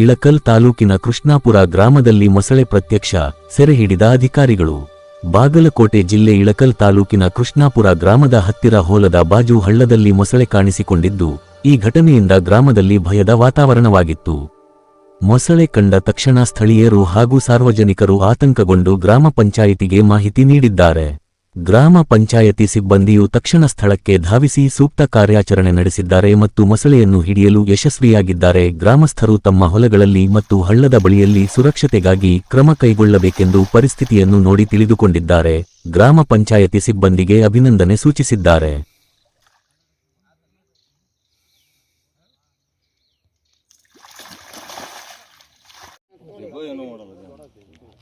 ಇಳಕಲ್ ತಾಲೂಕಿನ ಕೃಷ್ಣಾಪುರ ಗ್ರಾಮದಲ್ಲಿ ಮೊಸಳೆ ಪ್ರತ್ಯಕ್ಷ ಸೆರೆ ಹಿಡಿದ ಅಧಿಕಾರಿಗಳು. ಬಾಗಲಕೋಟೆ ಜಿಲ್ಲೆ ಇಳಕಲ್ ತಾಲೂಕಿನ ಕೃಷ್ಣಾಪುರ ಗ್ರಾಮದ ಹತ್ತಿರ ಹೋಲದ ಬಾಜು ಹಳ್ಳದಲ್ಲಿ ಮೊಸಳೆ ಕಾಣಿಸಿಕೊಂಡಿದ್ದು, ಈ ಘಟನೆಯಿಂದ ಗ್ರಾಮದಲ್ಲಿ ಭಯದ ವಾತಾವರಣವಾಗಿತ್ತು. ಮೊಸಳೆ ಕಂಡ ತಕ್ಷಣ ಸ್ಥಳೀಯರು ಹಾಗೂ ಸಾರ್ವಜನಿಕರು ಆತಂಕಗೊಂಡು ಗ್ರಾಮ ಪಂಚಾಯಿತಿಗೆ ಮಾಹಿತಿ ನೀಡಿದ್ದಾರೆ. ಗ್ರಾಮ ಪಂಚಾಯತಿ ಸಿಬ್ಬಂದಿಯು ತಕ್ಷಣ ಸ್ಥಳಕ್ಕೆ ಧಾವಿಸಿ ಸೂಕ್ತ ಕಾರ್ಯಾಚರಣೆ ನಡೆಸಿದ್ದಾರೆ ಮತ್ತು ಮೊಸಳೆಯನ್ನು ಹಿಡಿಯಲು ಯಶಸ್ವಿಯಾಗಿದ್ದಾರೆ. ಗ್ರಾಮಸ್ಥರು ತಮ್ಮ ಹೊಲಗಳಲ್ಲಿ ಮತ್ತು ಹಳ್ಳದ ಬಳಿಯಲ್ಲಿ ಸುರಕ್ಷತೆಗಾಗಿ ಕ್ರಮ ಕೈಗೊಳ್ಳಬೇಕೆಂದು ಪರಿಸ್ಥಿತಿಯನ್ನು ನೋಡಿ ತಿಳಿದುಕೊಂಡಿದ್ದಾರೆ. ಗ್ರಾಮ ಪಂಚಾಯತಿ ಸಿಬ್ಬಂದಿಗೆ ಅಭಿನಂದನೆ ಸೂಚಿಸಿದ್ದಾರೆ.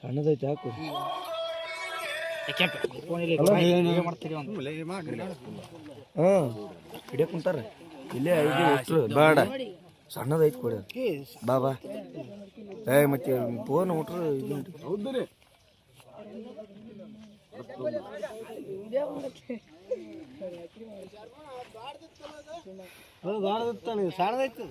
ಸಣ್ಣದೈತೆ ಹಾಕು. ಹಾಂ. ಹಿಡಿಯಕ್ ಕುಂತಾರ ಇಲ್ಲೇ ಐದು ಒಟ್ಟು ಬೇಡ. ಸಣ್ಣದೈತೆ ಕೊಡ. ಬಾ ಬಾ ಏ ಮತ್ತೆ ಫೋನ್ ಹುಟ್ರು ಹೌದ್ರಿ. ಸಣ್ಣದೈತೆ